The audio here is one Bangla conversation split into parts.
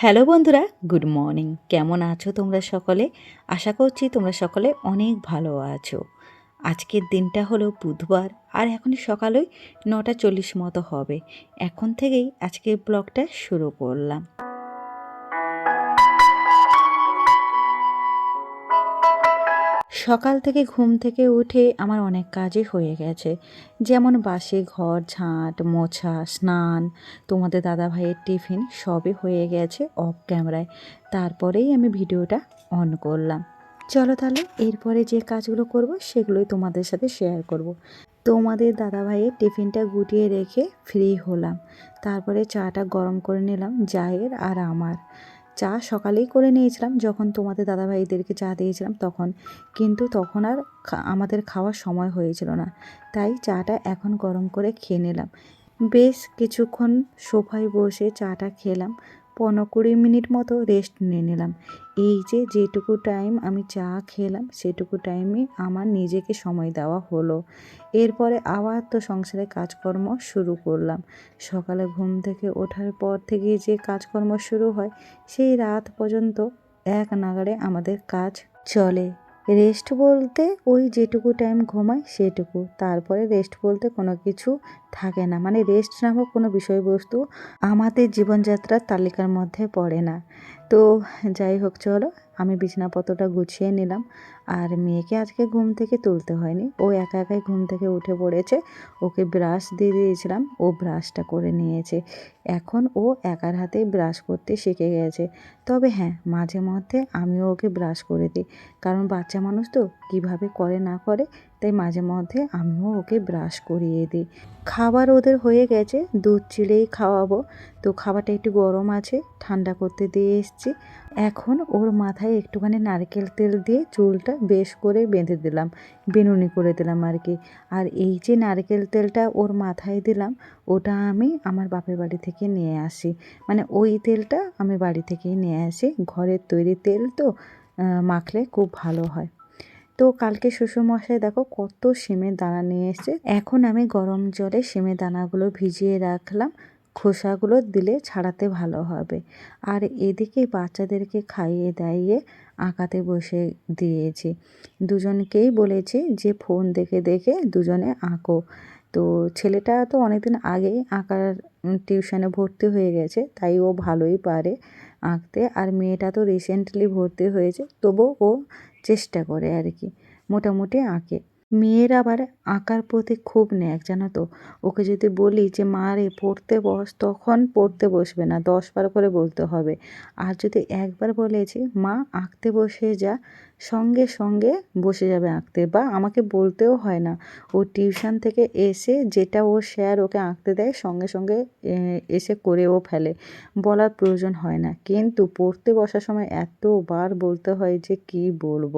হ্যালো বন্ধুরা, গুড মর্নিং। কেমন আছো তোমরা সকলে? আশা করছি তোমরা সকলে অনেক ভালো আছো। আজকের দিনটা হলো বুধবার, আর এখন সকালই নটা চল্লিশ মতো হবে। এখন থেকেই আজকের ব্লগটা শুরু করলাম। সকাল থেকে ঘুম থেকে উঠে আমার অনেক কাজই হয়ে গেছে। যেমন বাসে ঘর, ঝাঁট, মোছা, স্নান, তোমাদের দাদা ভাইয়ের টিফিন সবই হয়ে গেছে অফ ক্যামেরায় তারপরেই আমি ভিডিওটা অন করলাম। চলো তাহলে এরপরে যে কাজগুলো করব সেগুলোই তোমাদের সাথে শেয়ার করব। তোমাদের দাদা ভাইয়ের টিফিনটা গুটিয়ে রেখে ফ্রি হলাম। তারপরে চাটা গরম করে নিলাম জায়ের আর আমার। চা সকালেই করে নিয়েছিলাম, যখন তোমাদের দাদাভাইদেরকে চা দিয়েছিলাম তখন। কিন্তু তখন আর আমাদের খাওয়ার সময় হয়েছিল না। তাই চাটা এখন গরম করে খেয়ে নিলাম। বেশ কিছুক্ষণ সোফায় বসে চাটা খেলাম। পনেরো কুড়ি মিনিট মতো রেস্ট নিয়ে নিলাম। এই যে যেটুকু টাইম আমি চা খেলাম, সেটুকু টাইমে আমার নিজেকে সময় দেওয়া হলো। এরপরে আবার তো সংসারে কাজকর্ম শুরু করলাম। সকালে ঘুম থেকে ওঠার পর থেকে যে কাজকর্ম শুরু হয়, সেই রাত পর্যন্ত এক নাগাড়ে আমাদের কাজ চলে। রেস্ট বলতে ওই যেটুকু টাইম ঘুমাই সেটুকু। তারপরে রেস্ট বলতে কোনো কিছু থাকে না। মানে রেস্ট নামক কোনো বিষয়বস্তু আমাদের জীবনযাত্রার তালিকার মধ্যে পড়ে না। তো যাই হোক, চলো আমি বিছানাপত্রটা গুছিয়ে নিলাম আর মেয়েকে আজকে ঘুম থেকে তুলতে হয়নি। ও একা একাই ঘুম থেকে উঠে পড়েছে। ওকে ব্রাশ দিয়ে দিয়েছিলাম। ও ব্রাশটা করে নিয়েছে। এখন ও একার হাতেই ব্রাশ করতে শিখে গেছে। তবে হ্যাঁ মাঝে মধ্যে আমিও ওকে ব্রাশ করে দিই। কারণ বাচ্চা মানুষ তো কীভাবে করে না করে, তাই মাঝে মধ্যে আমিও ওকে ব্রাশ করিয়ে দিই। খাবার ওদের হয়ে গেছে। দুধ চিলেই খাওয়াবো। তো খাবারটা একটু গরম আছে। ঠান্ডা করতে দিয়ে এসছি। এখন ওর মাথায় একটুখানি নারকেল তেল দিয়ে চুলটা বেশ করে বেঁধে দিলাম, বেনুনি করে দিলাম আর কি। আর এই যে নারকেল তেলটা ওর মাথায় দিলাম, ওটা আমি আমার বাপের বাড়ি থেকে নিয়ে আসি। মানে ওই তেলটা আমি বাড়ি থেকেই নিয়ে আসি। ঘরের তৈরি তেল তো মাখলে খুব ভালো হয়। তো কালকে শ্বশুরমশাই দেখো কত সিমের দানা নিয়ে এসছে। এখন আমি গরম জলে সিমের দানাগুলো ভিজিয়ে রাখলাম। খোসাগুলো দিলে ছাড়াতে ভালো হবে। আর এদিকে বাচ্চাদেরকে খাইয়ে দাইয়ে আঁকাতে বসে দিয়েছি। দুজনকেই বলেছি যে, ফোন দেখে দেখে দুজনে আঁকো। তো ছেলেটা তো অনেকদিন আগেই আঁকার টিউশনে ভর্তি হয়ে গেছে, তাই ও ভালোই পারে আঁকতে। আর মেয়েটা তো রিসেন্টলি ভর্তি হয়েছে, তবুও ও চেষ্টা করে আর কি, মোটামুটি আঁকে। মেয়ের আবার আঁকার প্রতি খুব ন্যাক, জানো তো? ওকে যদি বলি যে, মা রে, পড়তে বস, তখন পড়তে বসবে না, দশবার করে বলতে হবে। আর যদি একবার বলেছি মা, আঁকতে বসে যা, সঙ্গে সঙ্গে বসে যাবে আঁকতে। বা আমাকে বলতেও হয় না। ও টিউশন থেকে এসে যেটা ও স্যার ওকে আঁকতে দেয়, সঙ্গে সঙ্গে এসে করেও ফেলে। বলার প্রয়োজন হয় না। কিন্তু পড়তে বসার সময় এতবার বলতে হয় যে, কি বলব?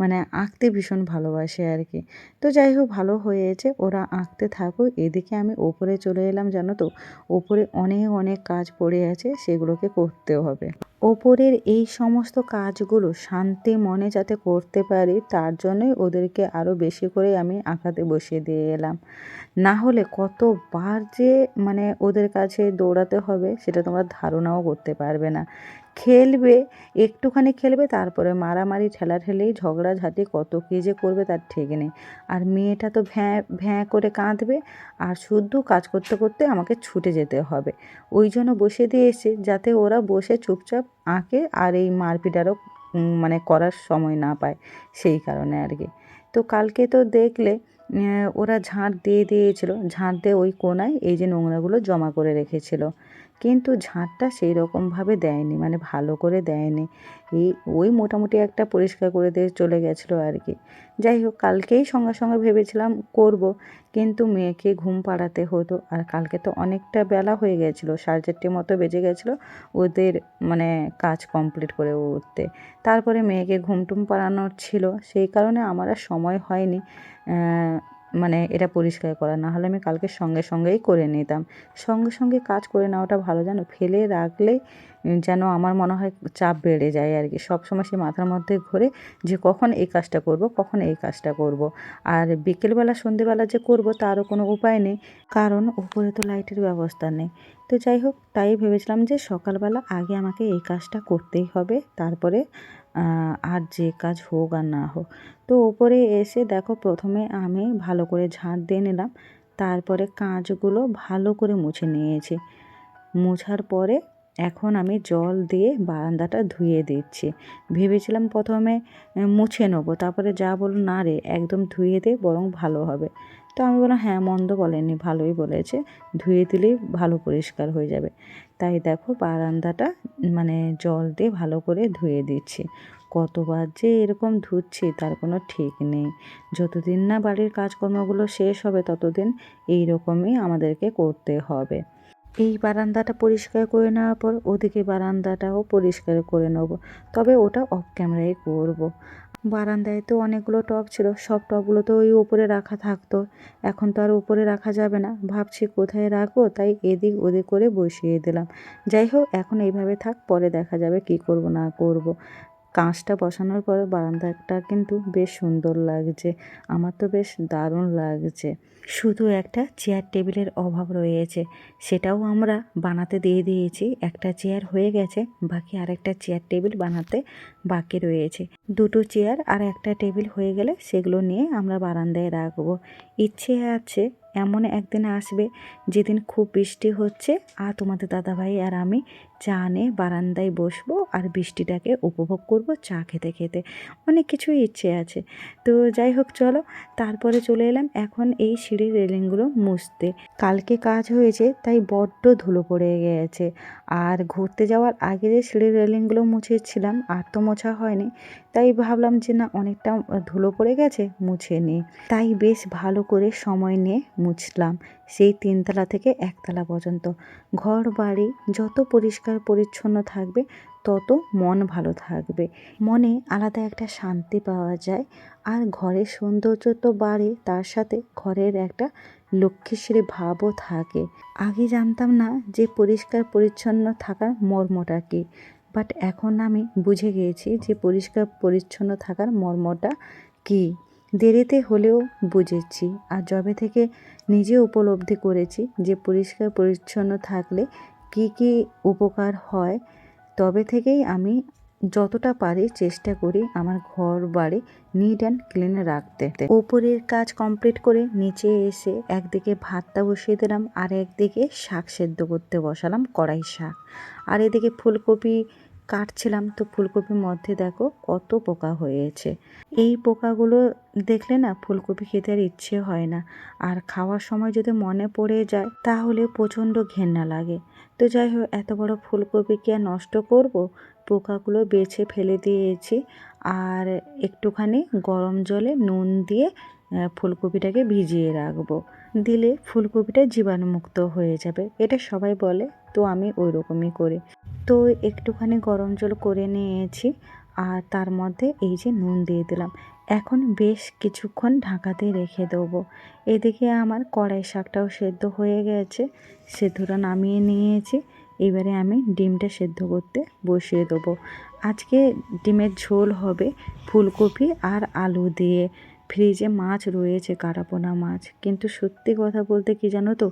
মানে আঁকতে ভীষণ ভালোবাসে আর কি তো যাই হোক, ভালো হয়েছে, ওরা আঁকতে থাকুক। এদিকে আমি ওপরে চলে এলাম, জানো তো? ওপরে অনেক অনেক কাজ পড়ে আছে, সেগুলোকে করতে হবে। ওপরের এই সমস্ত কাজগুলো শান্তি মনে যাতে করতে পারি, তার জন্যই ওদেরকে আরও বেশি করে আমি আঁকাতে বসিয়ে দিয়ে এলাম। না হলে কতবার যে মানে ওদের কাছে দৌড়াতে হবে, সেটা তোমরা ধারণাও করতে পারবে না। খেলবে, একটুখানি খেলবে, তারপরে মারামারি ঠেলা ঠেলাঠেলি, ঝগড়াঝাটি, কত কী যে করবে তার ঠিক নেই। আর মেয়েটা তো ভ্যাঁ ভ্যাঁ করে কাঁদবে, আর শুদ্ধ কাজ করতে করতে আমাকে ছুটে যেতে হবে। ওই জন্য বসে দিয়ে এসে যাতে ওরা বসে চুপচাপ আঁকে আর এই মারপিট আরও মানে করার সময় না পায়, সেই কারণে আর কি। তো কালকে তো দেখলে ওরা ঝাঁট দিয়ে দিয়েছিল। ঝাঁট দিয়ে ওই কোনায় এই যে নোংরাগুলো জমা করে রেখেছিল। কিন্তু ঝাঁটটা সেই রকমভাবে দেয়নি মানে ভালো করে দেয়নি। এই ওই মোটামুটি একটা পরিষ্কার করে দিয়ে চলে গেছিল আর কি। যাই হোক, কালকেই সঙ্গে সঙ্গে ভেবেছিলাম করব। কিন্তু মেয়েকে ঘুম পাড়াতে হতো। আর কালকে তো অনেকটা বেলা হয়ে গেছিল, সাড়ে চারটে মতো বেজে গেছিল ওদের মানে কাজ কমপ্লিট করে উঠতে। তারপরে মেয়েকে ঘুম টুম পাড়ানোর ছিল, সেই কারণে আমার আর সময় হয়নি। মানে এটা পরিষ্কার করা না হলে আমি কালকে সঙ্গে সঙ্গেই করে নিতাম। সঙ্গে সঙ্গে কাজ করে নেওয়াটা ভালো, জানো? ফেলে রাখলেই যেন আমার মনে হয় চাপ বেড়ে যায় আর কি। সবসময় সে মাথার মধ্যে ঘোরে যে কখন এই কাজটা করব, কখন এই কাজটা করব। আর বিকেলবেলা, সন্ধেবেলা যে করব তারও কোনো উপায় নেই, কারণ উপরে তো লাইটের ব্যবস্থা নেই। তো যাই হোক, তাই ভেবেছিলাম যে সকালবেলা আগে আমাকে এই কাজটা করতেই হবে, তারপরে আর যে কাজ হোক আর না হোক। তো ওপরে এসে দেখো প্রথমে আমি ভালো করে ঝাঁট দিয়ে নিলাম, তারপরে কাঁচগুলো ভালো করে মুছে নিয়েছি। মুছার পরে এখন আমি জল দিয়ে বারান্দাটা ধুয়ে দিচ্ছি। ভেবেছিলাম প্রথমে মুছে নেব, তারপরে যা বলল, না রে, একদম ধুয়ে দে, বরং ভালো হবে। তো আমি বললাম হ্যাঁ মন্দ বলেনি ভালোই বলেছে। ধুয়ে দিলেই ভালো পরিষ্কার হয়ে যাবে। তাই দেখো বারান্দাটা মানে জল দিয়ে ভালো করে ধুয়ে দিচ্ছি। কতবার যে এরকম ধুচ্ছি, তার কোনো ঠিক নেই। যতদিন না বাড়ির কাজকর্মগুলো শেষ হবে, ততদিন এই রকমই আমাদেরকে করতে হবে। এই বারান্দাটা পরিষ্কার করে নেওয়ার পর, ওদিকে বারান্দাটাও পরিষ্কার করে নেব। তবে ওটা অফ ক্যামেরায় করব। বারান্দায় তো অনেকগুলো টব ছিল, সব টবগুলো তো ওই ওপরে রাখা থাকতো। এখন তো আর ওপরে রাখা যাবে না। ভাবছি কোথায় রাখব, তাই এদিক ওদিক করে বসিয়ে দিলাম। যাই হোক, এখন এইভাবে থাক, পরে দেখা যাবে কি করব না করব। কাঁচটা বসানোর পর বারান্দাটা কিন্তু বেশ সুন্দর লাগছে। আমার তো বেশ দারুণ লাগছে। শুধু একটা চেয়ার টেবিলের অভাব রয়েছে। সেটাও আমরা বানাতে দিয়ে দিয়েছি। একটা চেয়ার হয়ে গেছে, বাকি আরেকটা চেয়ার টেবিল বানাতে বাকি রয়েছে। দুটো চেয়ার আর একটা টেবিল হয়ে গেলে সেগুলো নিয়ে আমরা বারান্দায় রাখব। ইচ্ছে আছে এমন একদিন আসবে যেদিন খুব বৃষ্টি হচ্ছে আর তোমাদের দাদাভাই আর আমি চা নে বারান্দায় বসবো আর বৃষ্টিটাকে উপভোগ করব চা খেতে খেতে। অনেক কিছুই ইচ্ছে আছে। তো যাই হোক, চলো, তারপরে চলে এলাম এখন এই সিঁড়ির রেলিংগুলো মুছতে। কালকে কাজ হয়েছে, তাই বড্ড ধুলো পড়ে গেছে। আর ঘুরতে যাওয়ার আগে যে সিঁড়ির রেলিংগুলো মুছেছিলাম, আর তো মোছা হয়নি, তাই ভাবলাম যে না, অনেকটা ধুলো পড়ে গেছে, মুছে নিই। তাই বেশ ভালো করে সময় নিয়ে মুছলাম। সেই তিনতলা থেকে একতলা পর্যন্ত। ঘর বাড়ি যত পরিষ্কার পরিচ্ছন্ন থাকবে, তত মন ভালো থাকবে। মনে আলাদা একটা শান্তি পাওয়া যায়। আর ঘরের সৌন্দর্য তো বাড়ে, তার সাথে ঘরের একটা লক্ষ্মীশ্রী ভাবও থাকে। আগে জানতাম না যে পরিষ্কার পরিচ্ছন্ন থাকার মর্মটা কী। বাট এখন আমি বুঝে গিয়েছি যে পরিষ্কার পরিচ্ছন্ন থাকার মর্মটা কী। দেরিতে হলেও বুঝেছি আর যবে থেকে নিজে উপলব্ধি করেছি যে পরিষ্কার পরিচ্ছন্ন থাকলে কি কি উপকার হয়, তবে থেকেই আমি যতটা পারি চেষ্টা করি আমার ঘর বাড়ি নিট অ্যান্ড ক্লিন রাখতে। ওপরের কাজ কমপ্লিট করে নিচে এসে একদিকে ভাতটা বসিয়ে দিলাম, আর একদিকে শাক সেদ্ধ করতে বসালাম কড়াই শাক। আর এদিকে ফুলকপি কাটছিলাম তো ফুলকপির মধ্যে দেখো কত পোকা হয়েছে। এই পোকাগুলো দেখলে না ফুলকপি খেতে আর ইচ্ছে হয় না। আর খাওয়ার সময় যদি মনে পড়ে যায়, তাহলে প্রচণ্ড ঘেন্না লাগে। তো যাই হোক, এত বড় ফুলকপিকে নষ্ট করব? পোকাগুলো বেছে ফেলে দিয়েছি। আর একটুখানি গরম জলে নুন দিয়ে ফুলকপিটাকে ভিজিয়ে রাখব। দিলে ফুলকপিটা জীবাণুমুক্ত হয়ে যাবে। এটা সবাই বলে, তো আমি ওই রকমই করি। তো একটুখানি গরম জল করে নিয়েছি, আর তার মধ্যে এই যে নুন দিয়ে দিলাম। এখন বেশ কিছুক্ষণ ঢাকাতে রেখে দেবো। এদিকে আমার কড়াই শাকটাও সেদ্ধ হয়ে গেছে, সেদ্ধটা নামিয়ে নিয়েছি। এবারে আমি ডিমটা সেদ্ধ করতে বসিয়ে দেবো। আজকে ডিমের ঝোল হবে ফুলকপি আর আলু দিয়ে। ফ্রিজে মাছ রয়েছে কাটাপোনা মাছ। কিন্তু সত্যি কথা বলতে কি জানো তো,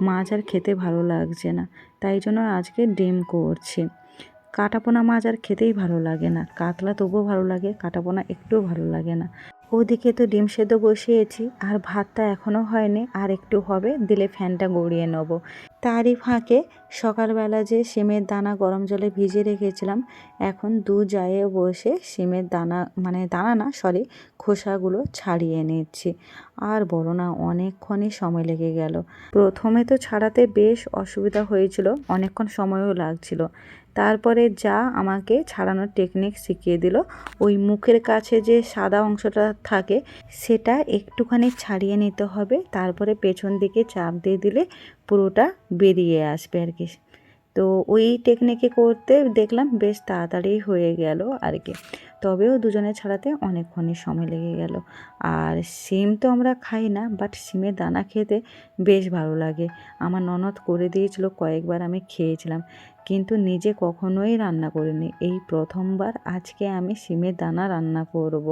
মাছ আর খেতে ভালো লাগছে না। তাই জন্য আজকে ডিম করছি। কাটাপোনা মাছ আর খেতেই ভালো লাগে না। কাতলা তবুও ভালো লাগে, কাটাপোনা একটুও ভালো লাগে না। ওদিকে তো ডিম সেদ্ধ বসিয়েছি, আর ভাতটা এখনও হয়নি। আর একটু হবে, দিলে ফ্যানটা গড়িয়ে নেব। তারই ফাঁকে সকালবেলা যে সিমের দানা গরম জলে ভিজে রেখেছিলাম, এখন দু জায়ে বসে সিমের দানা মানে দানা না সরি খোসাগুলো ছাড়িয়ে নিচ্ছি। আর বলো না, অনেকক্ষণই সময় লেগে গেল। প্রথমে তো ছাড়াতে বেশ অসুবিধা হয়েছিল, অনেকক্ষণ সময়ও লাগছিল। তারপরে যা আমাকে ছাড়ানোর টেকনিক শিখিয়ে দিল, ওই মুখের কাছে যে সাদা অংশটা থাকে, সেটা একটুখানি ছাড়িয়ে নিতে হবে। তারপরে পেছন দিকে চাপ দিয়ে দিলে পুরোটা বেরিয়ে আসবে আর কি। তো ওই টেকনিকে করতে দেখলাম বেশ তাড়াতাড়ি হয়ে গেল আর কি তবেও দুজনে ছাড়াতে অনেকক্ষণই সময় লেগে গেল। আর সিম তো আমরা খাই না বাট সিমের দানা খেতে বেশ ভালো লাগে। আমার ননদ করে দিয়েছিল, কয়েকবার আমি খেয়েছিলাম, কিন্তু নিজে কখনোই রান্না করিনি। এই প্রথমবার আজকে আমি সিমের দানা রান্না করব।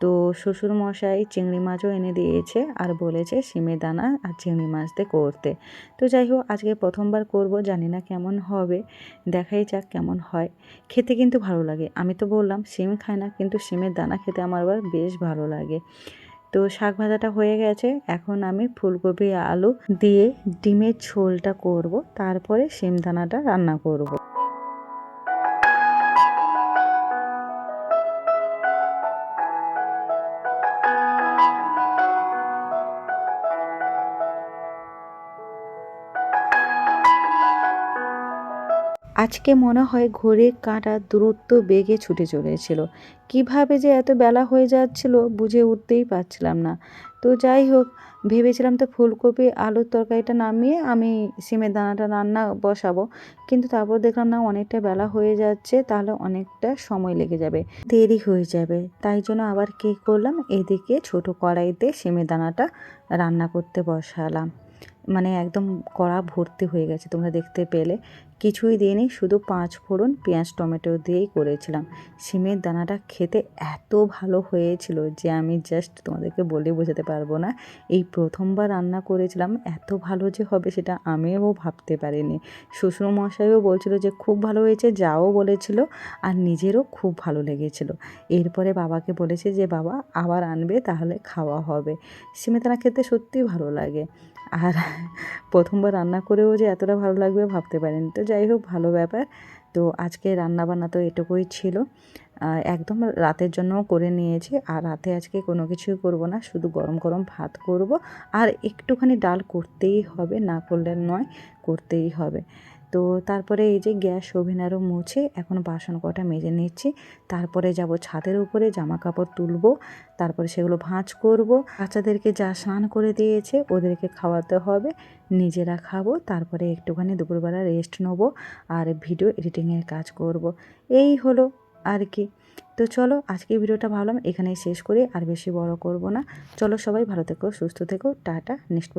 তো শ্বশুর মশাই চিংড়ি মাছও এনে দিয়েছে আর বলেছে সিমের দানা আর চিংড়ি মাছ দিয়ে করতে। তো যাই হোক, আজকে প্রথমবার করব, জানি না কেমন হবে, দেখাই যাক কেমন হয়। খেতে কিন্তু ভালো লাগে। আমি তো বললাম, সিম খায় না, কিন্তু সিমের দানা খেতে আমার আবার বেশ ভালো লাগে। তো শাক ভাজাটা হয়ে গেছে। এখন আমি ফুলকপি, আলু দিয়ে ডিমের ঝোলটা করব, তারপরে সিম দানাটা রান্না করব। আজকে মনে হয় ঘড়ির কাঁটা দ্রুত বেগে ছুটে চলেছিল। কীভাবে যে এত বেলা হয়ে যাচ্ছিল বুঝে উঠতেই পারছিলাম না। তো যাই হোক, ভেবেছিলাম তো ফুলকপি, আলুর তরকারিটা নামিয়ে আমি সিমের দানাটা রান্না বসাবো। কিন্তু তারপর দেখলাম না, অনেকটা বেলা হয়ে যাচ্ছে, তাহলে অনেকটা সময় লেগে যাবে। দেরি হয়ে যাবে, তাই জন্য আবার কী করলাম? এদিকে ছোট কড়াইতে সিমের দানাটা রান্না করতে বসালাম। মানে একদম কড়া ভর্তি হয়ে গেছে, তোমরা দেখতে পেলে। কিছুই দিইনি, শুধু পাঁচ ফোড়ন পেঁয়াজ, টমেটো দিয়েই করেছিলাম। সিমের দানাটা খেতে এত ভালো হয়েছিল যে আমি জাস্ট তোমাদেরকে বলে বোঝাতে পারব না। এই প্রথমবার রান্না করেছিলাম, এত ভালো যে হবে সেটা আমিও ভাবতে পারিনি। শ্বশুর মশাইও বলছিল যে খুব ভালো হয়েছে, যাও বলেছিল, আর নিজেরও খুব ভালো লেগেছিল। এরপরে বাবাকে বলেছে যে, বাবা, আবার আনবে, তাহলে খাওয়া হবে। সিমের দানা খেতে সত্যিই ভালো লাগে। আর প্রথমবার রান্না করেও যে এতটা ভালো লাগবে ভাবতে পারেন। তো যাই হোক, ভালো ব্যাপার। তো আজকে রান্না বান্না তো এটুকুই ছিল। একদম রাতের জন্য করে নিয়েছি। আর রাতে আজকে কোনো কিছুই করব না। শুধু গরম গরম ভাত করব। আর একটুখানি ডাল করতেই হবে, না করলে নয়, করতেই হবে। তো তারপরে এই যে গ্যাস ওভেন আরও মুছে এখন বাসন কটা মেজে নিচ্ছি। তারপরে যাব ছাদের উপরে জামা কাপড় তুলবো, তারপরে সেগুলো ভাঁজ করব। বাচ্চাদেরকে যা স্নান করে দিয়েছে ওদেরকে খাওয়াতে হবে, নিজেরা খাব, তারপরে একটুখানি দুপুরবেলা রেস্ট নেব আর ভিডিও এডিটিংয়ের কাজ করব। এই হলো আর কি। তো চলো আজকে ভিডিওটা ভাবলাম এখানেই শেষ করি, আর বেশি বড় করব না। চলো সবাই ভালো থেকো, সুস্থ থেকো, টাটা নেক্সট